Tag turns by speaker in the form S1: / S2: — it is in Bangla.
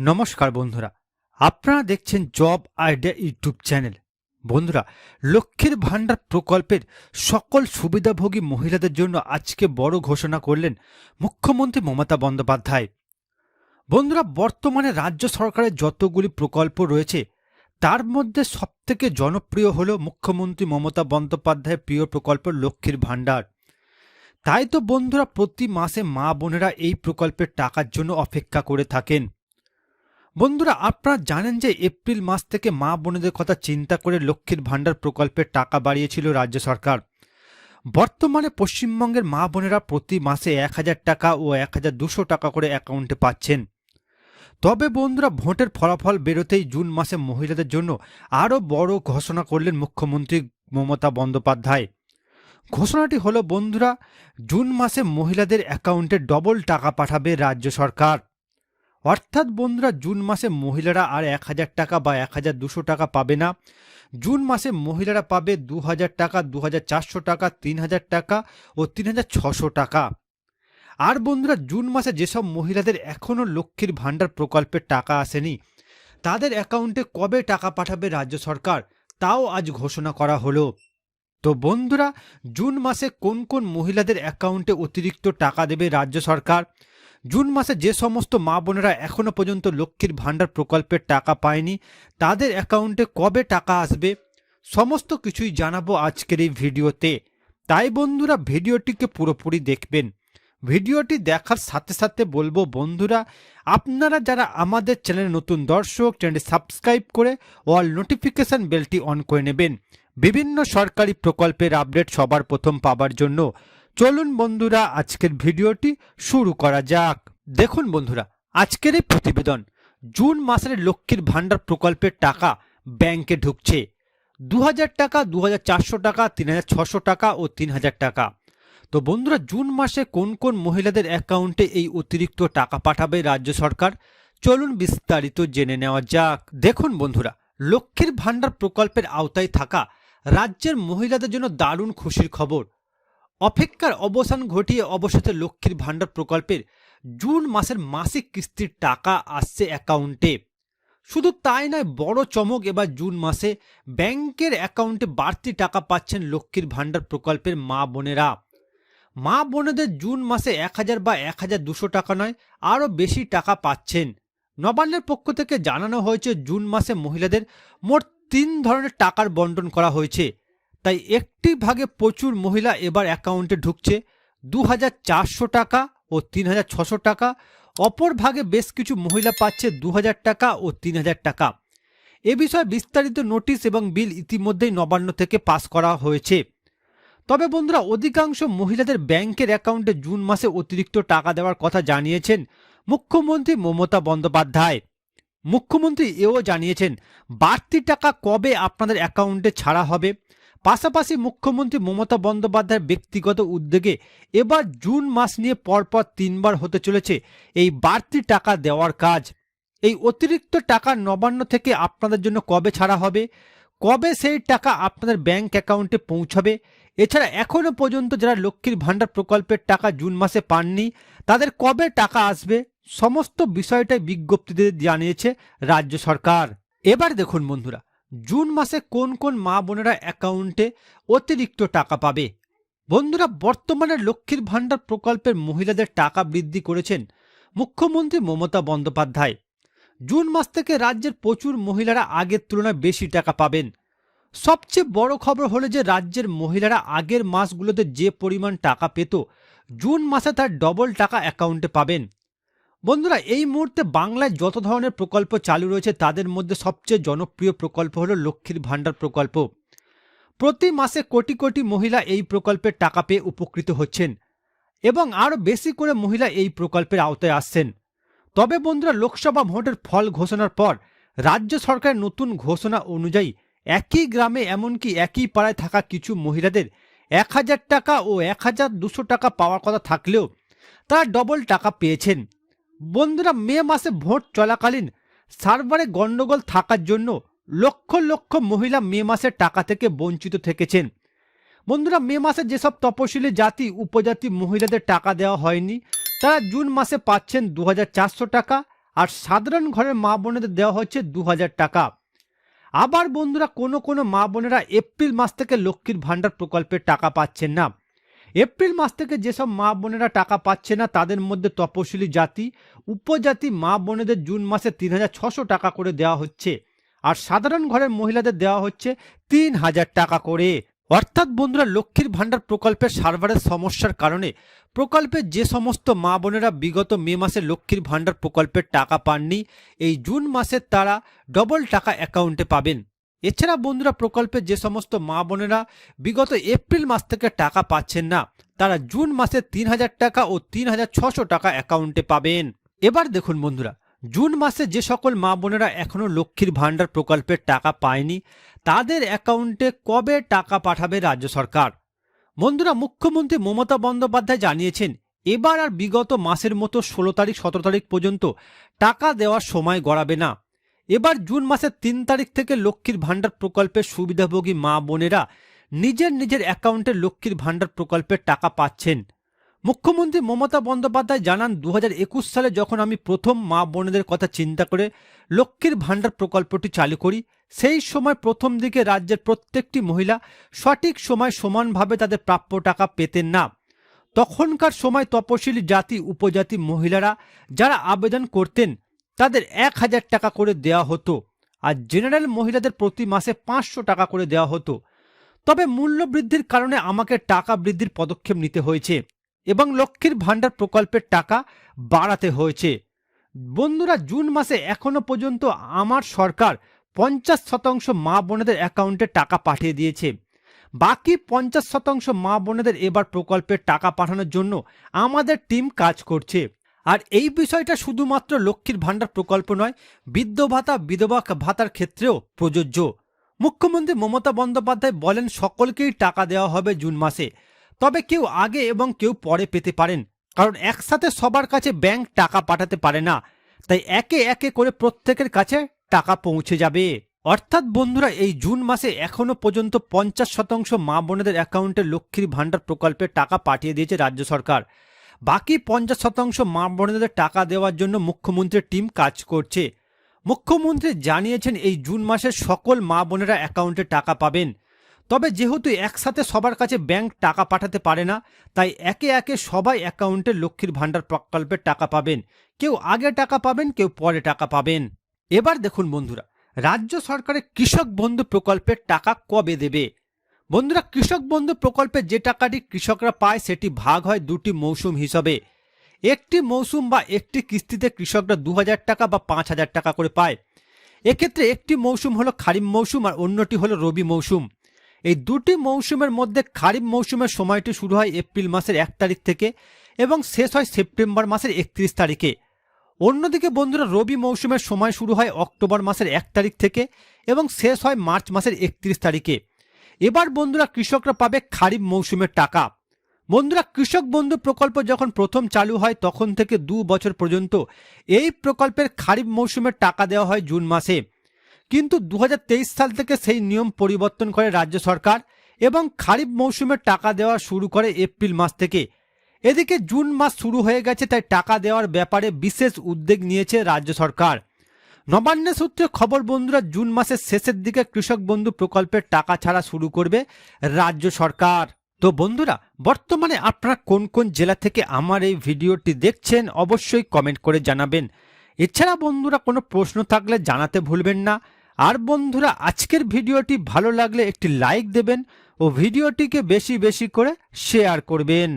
S1: নমস্কার বন্ধুরা, আপনারা দেখছেন জব আইডিয়া ইউটিউব চ্যানেল। বন্ধুরা, লক্ষ্মীর ভাণ্ডার প্রকল্পের সকল সুবিধাভোগী মহিলাদের জন্য আজকে বড় ঘোষণা করলেন মুখ্যমন্ত্রী মমতা বন্দ্যোপাধ্যায়। বন্ধুরা, বর্তমানে রাজ্য সরকারের যতগুলি প্রকল্প রয়েছে, তার মধ্যে সবথেকে জনপ্রিয় হল মুখ্যমন্ত্রী মমতা বন্দ্যোপাধ্যায়ের প্রিয় প্রকল্প লক্ষ্মীর ভাণ্ডার। তাই তো বন্ধুরা, প্রতি মাসে মা বোনেরা এই প্রকল্পের টাকার জন্য অপেক্ষা করে থাকেন। বন্ধুরা, আপনারা জানেন যে এপ্রিল মাস থেকে মা বোনেদের কথা চিন্তা করে লক্ষ্মীর ভাণ্ডার প্রকল্পের টাকা বাড়িয়েছিল রাজ্য সরকার। বর্তমানে পশ্চিমবঙ্গের মা বোনেরা প্রতি মাসে এক হাজার টাকা ও এক হাজার দুশো টাকা করে অ্যাকাউন্টে পাচ্ছেন। তবে বন্ধুরা, ভোটের ফলাফল বেরোতেই জুন মাসে মহিলাদের জন্য আরও বড় ঘোষণা করলেন মুখ্যমন্ত্রী মমতা বন্দ্যোপাধ্যায়। ঘোষণাটি হলো, বন্ধুরা, জুন মাসে মহিলাদের অ্যাকাউন্টে ডবল টাকা পাঠাবে রাজ্য সরকার। অর্থাৎ বন্ধুরা, জুন মাসে মহিলারা আর এক হাজার টাকা বা এক হাজার দুশো টাকা পাবে না। জুন মাসে মহিলারা পাবে দু হাজার টাকা, দু হাজার চারশো টাকা, তিন হাজার টাকা ও তিন হাজার ছশো টাকা। আর বন্ধুরা, জুন মাসে যেসব মহিলাদের এখনও লক্ষ্মীর ভাণ্ডার প্রকল্পের টাকা আসেনি, তাদের অ্যাকাউন্টে কবে টাকা পাঠাবে রাজ্য সরকার, তাও আজ ঘোষণা করা হলো। তো বন্ধুরা, জুন মাসে কোন কোন মহিলাদের অ্যাকাউন্টে অতিরিক্ত টাকা দেবে রাজ্য সরকার? জুন মাসে যে সমস্ত মা বোনেরা এখনও পর্যন্ত লক্ষ্মীর ভাণ্ডার প্রকল্পের টাকা পায়নি, তাদের অ্যাকাউন্টে কবে টাকা আসবে, সমস্ত কিছুই জানাব আজকের এই ভিডিওতে। তাই বন্ধুরা, ভিডিওটিকে পুরোপুরি দেখবেন। ভিডিওটি দেখার সাথে সাথে বলব বন্ধুরা, আপনারা যারা আমাদের চ্যানেলে নতুন দর্শক, চ্যানেলটি সাবস্ক্রাইব করে অল নোটিফিকেশন বেলটি অন করে নেবেন। বিভিন্ন সরকারি প্রকল্পের আপডেট সবার প্রথম পাবার জন্য। চলুন বন্ধুরা, আজকের ভিডিওটি শুরু করা যাক। দেখুন বন্ধুরা, আজকের এই প্রতিবেদন, জুন মাসের লক্ষ্মীর ভাণ্ডার প্রকল্পের টাকা ব্যাংকে ঢুকছে। দু হাজার টাকা দু হাজার চারশো টাকা তিন টাকা ও তিন হাজার টাকা। তো বন্ধুরা, জুন মাসে কোন কোন মহিলাদের অ্যাকাউন্টে এই অতিরিক্ত টাকা পাঠাবে রাজ্য সরকার? চলুন বিস্তারিত জেনে নেওয়া যাক। দেখুন বন্ধুরা, লক্ষ্মীর ভাণ্ডার প্রকল্পের আওতায় থাকা রাজ্যের মহিলাদের জন্য দারুণ খুশির খবর। অপেক্ষার অবসান ঘটিয়ে অবশেষে লক্ষ্মীর ভাণ্ডার প্রকল্পের জুন মাসের মাসিক কিস্তির টাকা আসছে অ্যাকাউন্টে। শুধু তাই নয়, বড় চমক এবার জুন মাসে ব্যাংকের অ্যাকাউন্টে বাড়তি টাকা পাচ্ছেন লক্ষ্মীর ভাণ্ডার প্রকল্পের মা বোনেরা। মা বোনেদের জুন মাসে এক হাজার বা এক হাজার দুশো টাকা নয়, আরও বেশি টাকা পাচ্ছেন। নবান্নের পক্ষ থেকে জানানো হয়েছে, জুন মাসে মহিলাদের মোট তিন ধরনের টাকার বন্টন করা হয়েছে। তাই একটি ভাগে প্রচুর মহিলা এবার অ্যাকাউন্টে ঢুকছে। দু হাজার চারশো টাকা ও তিন টাকা। অপর ভাগে বেশ কিছু মহিলা পাচ্ছে দু হাজার টাকা ও তিন হাজার টাকা। এ বিষয়ে বিস্তারিত নোটিশ এবং বিল ইতিমধ্যেই নবান্ন থেকে পাস করা হয়েছে। তবে বন্ধুরা, অধিকাংশ মহিলাদের ব্যাংকের অ্যাকাউন্টে জুন মাসে অতিরিক্ত টাকা দেওয়ার কথা জানিয়েছেন মুখ্যমন্ত্রী মমতা বন্দ্যোপাধ্যায়। মুখ্যমন্ত্রী এও জানিয়েছেন, বাড়তি টাকা কবে আপনাদের অ্যাকাউন্টে ছাড়া হবে? পাশাপাশি মুখ্যমন্ত্রী মমতা বন্দ্যোপাধ্যায়ের ব্যক্তিগত উদ্যোগে এবার জুন মাস নিয়ে পরপর তিনবার হতে চলেছে এই বাড়তি টাকা দেওয়ার কাজ। এই অতিরিক্ত টাকা নবান্ন থেকে আপনাদের জন্য কবে ছাড়া হবে? কবে সেই টাকা আপনাদের ব্যাংক অ্যাকাউন্টে পৌঁছাবে? এছাড়া এখনও পর্যন্ত যারা লক্ষ্মীর ভাণ্ডার প্রকল্পের টাকা জুন মাসে পাননি, তাদের কবে টাকা আসবে? সমস্ত বিষয়টাই বিজ্ঞপ্তিতে জানিয়েছে রাজ্য সরকার। এবার দেখুন বন্ধুরা জুন মাসে কোন কোন মা বোনেরা অ্যাকাউন্টে অতিরিক্ত টাকা পাবে? বন্ধুরা, বর্তমানে লক্ষ্মীর ভাণ্ডার প্রকল্পের মহিলাদের টাকা বৃদ্ধি করেছেন মুখ্যমন্ত্রী মমতা বন্দ্যোপাধ্যায়। জুন মাস থেকে রাজ্যের প্রচুর মহিলারা আগের তুলনায় বেশি টাকা পাবেন। সবচেয়ে বড় খবর হলো যে রাজ্যের মহিলারা আগের মাসগুলোতে যে পরিমাণ টাকা পেত, জুন মাসে তার ডবল টাকা অ্যাকাউন্টে পাবেন। বন্ধুরা, এই মুহূর্তে বাংলায় যত ধরনের প্রকল্প চালু রয়েছে, তাদের মধ্যে সবচেয়ে জনপ্রিয় প্রকল্প হলো লক্ষ্মীর ভাণ্ডার প্রকল্প। প্রতি মাসে কোটি কোটি মহিলা এই প্রকল্পের টাকা পেয়ে উপকৃত হচ্ছেন এবং আরও বেশি করে মহিলা এই প্রকল্পের আওতায় আসছেন। তবে বন্ধুরা, লোকসভা ভোটের ফল ঘোষণার পর রাজ্য সরকারের নতুন ঘোষণা অনুযায়ী একই গ্রামে এমনকি একই পাড়ায় থাকা কিছু মহিলাদের এক হাজার টাকা ও এক হাজার দুশো টাকা পাওয়ার কথা থাকলেও তারা ডবল টাকা পেয়েছেন। বন্ধুরা মে মাসে ভোট চলাকালীন সার্ভারে গণ্ডগোল থাকার জন্য লক্ষ লক্ষ মহিলা মে মাসের টাকা থেকে বঞ্চিত থেকেছেন। বন্ধুরা, মে মাসে যেসব তপশিলি জাতি, উপজাতি মহিলাদের টাকা দেওয়া হয়নি, তারা জুন মাসে পাচ্ছেন দু হাজার চারশো টাকা আর সাধারণ ঘরের মা বোনেদের দেওয়া হচ্ছে দু হাজার টাকা। আবার বন্ধুরা, কোনো কোনো মা বোনেরা এপ্রিল মাস থেকে লক্ষ্মীর ভাণ্ডার প্রকল্পের টাকা পাচ্ছেন না। এপ্রিল মাস থেকে যেসব মা বোনেরা টাকা পাচ্ছে না, তাদের মধ্যে তপশিলি জাতি, উপজাতি মা বোনেদের জুন মাসে তিন হাজার ছশো টাকা করে দেওয়া হচ্ছে। আর সাধারণ ঘরের মহিলাদের দেওয়া হচ্ছে তিন হাজার টাকা করে। অর্থাৎ বন্ধুরা, লক্ষ্মীর ভাণ্ডার প্রকল্পের সার্ভারের সমস্যার কারণে প্রকল্পের যে সমস্ত মা বোনেরা বিগত মে মাসে লক্ষ্মীর ভাণ্ডার প্রকল্পের টাকা পাননি, এই জুন মাসে তারা ডবল টাকা অ্যাকাউন্টে পাবেন। এছাড়া বন্ধুরা প্রকল্পের যে সমস্ত মা বোনেরা বিগত এপ্রিল মাস থেকে টাকা পাচ্ছেন না, তারা জুন মাসে তিন হাজার টাকা ও তিন হাজার ছশো টাকা অ্যাকাউন্টে পাবেন। এবার দেখুন বন্ধুরা, জুন মাসে যে সকল মা বোনেরা এখনও লক্ষ্মীর ভাণ্ডার প্রকল্পের টাকা পায়নি, তাদের অ্যাকাউন্টে কবে টাকা পাঠাবে রাজ্য সরকার? বন্ধুরা, মুখ্যমন্ত্রী মমতা বন্দ্যোপাধ্যায় জানিয়েছেন, এবার আর বিগত মাসের মতো ষোলো তারিখ, সতেরো তারিখ পর্যন্ত টাকা দেওয়ার সময় গড়াবে না। এবার জুন মাসের তিন তারিখ থেকে লক্ষ্মীর ভাণ্ডার প্রকল্পের সুবিধাভোগী মা বোনেরা নিজের নিজের অ্যাকাউন্টে লক্ষ্মীর ভাণ্ডার প্রকল্পের টাকা পাচ্ছেন। মুখ্যমন্ত্রী মমতা বন্দ্যোপাধ্যায় জানান দু হাজার একুশ সালে যখন আমি প্রথম মা বোনেদের কথা চিন্তা করে লক্ষ্মীর ভাণ্ডার প্রকল্পটি চালু করি, সেই সময় প্রথম দিকে রাজ্যের প্রত্যেকটি মহিলা সঠিক সময় সমানভাবে তাদের প্রাপ্য টাকা পেতেন না। তখনকার সময় তপশিলি জাতি, উপজাতি মহিলারা যারা আবেদন করতেন তাদের এক হাজার টাকা করে দেওয়া হতো আর জেনারেল মহিলাদের প্রতি মাসে পাঁচশো টাকা করে দেওয়া হতো। তবে মূল্য বৃদ্ধির কারণে আমাকে টাকা বৃদ্ধির পদক্ষেপ নিতে হয়েছে এবং লক্ষ্মীর ভাণ্ডার প্রকল্পের টাকা বাড়াতে হয়েছে। বন্ধুরা, জুন মাসে এখনও পর্যন্ত আমার সরকার পঞ্চাশ শতাংশ মা বোনেদের অ্যাকাউন্টে টাকা পাঠিয়ে দিয়েছে। বাকি পঞ্চাশ শতাংশ মা বোনেদের এবার প্রকল্পের টাকা পাঠানোর জন্য আমাদের টিম কাজ করছে। আর এই বিষয়টা শুধুমাত্র লক্ষ্মীর ভাণ্ডার প্রকল্প নয়, বৃদ্ধ ভাতা, বিধবা ভাতার ক্ষেত্রেও প্রযোজ্য। মুখ্যমন্ত্রী মমতা বন্দ্যোপাধ্যায় বলেন, সকলকেই টাকা দেওয়া হবে জুন মাসে। তবে কেউ আগে এবং কেউ পরে পেতে পারেন, কারণ একসাথে সবার কাছে ব্যাংক টাকা পাঠাতে পারে না। তাই একে একে করে প্রত্যেকের কাছে টাকা পৌঁছে যাবে। অর্থাৎ বন্ধুরা, এই জুন মাসে এখনও পর্যন্ত পঞ্চাশ শতাংশ মা বোনেদের অ্যাকাউন্টে লক্ষ্মীর ভাণ্ডার প্রকল্পে টাকা পাঠিয়ে দিয়েছে রাজ্য সরকার। বাকি পঞ্চাশ শতাংশ মা বোনেদের টাকা দেওয়ার জন্য মুখ্যমন্ত্রীর টিম কাজ করছে। মুখ্যমন্ত্রী জানিয়েছেন এই জুন মাসে সকল মা বোনেরা অ্যাকাউন্টে টাকা পাবেন। তবে যেহেতু একসাথে সবার কাছে ব্যাংক টাকা পাঠাতে পারে না, তাই একে একে সবাই অ্যাকাউন্টে লক্ষ্মীর ভাণ্ডার প্রকল্পের টাকা পাবেন। কেউ আগে টাকা পাবেন, কেউ পরে টাকা পাবেন। এবার দেখুন বন্ধুরা, রাজ্য সরকারের কৃষক বন্ধু প্রকল্পের টাকা কবে দেবে? বন্ধুরা, কৃষক বন্ধু প্রকল্পে যে টাকাটি কৃষকরা পায়, সেটি ভাগ হয় দুটি মৌসুম হিসাবে। একটি মৌসুম বা একটি কিস্তিতে কৃষকরা দু হাজার টাকা বা পাঁচ হাজার টাকা করে পায়। এক্ষেত্রে একটি মৌসুম হলো খারিফ মৌসুম আর অন্যটি হলো রবি মৌসুম। এই দুটি মৌসুমের মধ্যে খারিফ মৌসুমের সময়টি শুরু হয় এপ্রিল মাসের এক তারিখ থেকে এবং শেষ হয় সেপ্টেম্বর মাসের একত্রিশ তারিখে। অন্যদিকে বন্ধুরা, রবি মৌসুমের সময় শুরু হয় অক্টোবর মাসের এক তারিখ থেকে এবং শেষ হয় মার্চ মাসের একত্রিশ তারিখে। এবার বন্ধুরা কৃষকরা পাবে খারিফ মৌসুমের টাকা। বন্ধুরা, কৃষক বন্ধু প্রকল্প যখন প্রথম চালু হয়, তখন থেকে দু বছর পর্যন্ত এই প্রকল্পের খারিফ মৌসুমের টাকা দেওয়া হয় জুন মাসে। কিন্তু দু হাজার তেইশ সাল থেকে সেই নিয়ম পরিবর্তন করে রাজ্য সরকার এবং খারিফ মৌসুমের টাকা দেওয়া শুরু করে এপ্রিল মাস থেকে। এদিকে জুন মাস শুরু হয়ে গেছে, তাই টাকা দেওয়ার ব্যাপারে বিশেষ উদ্যোগ নিয়েছে রাজ্য সরকার। নবান্নের সূত্রে খবর, বন্ধুরা, জুন মাসের শেষের দিকে কৃষক বন্ধু প্রকল্পের টাকা ছাড়া শুরু করবে রাজ্য সরকার। তো বন্ধুরা, বর্তমানে আপনারা কোন কোন জেলা থেকে আমার এই ভিডিওটি দেখছেন অবশ্যই কমেন্ট করে জানাবেন। এছাড়া বন্ধুরা, কোনো প্রশ্ন থাকলে জানাতে ভুলবেন না। আর বন্ধুরা, আজকের ভিডিওটি ভালো লাগলে একটি লাইক দেবেন ও ভিডিওটিকে বেশি বেশি করে শেয়ার করবেন।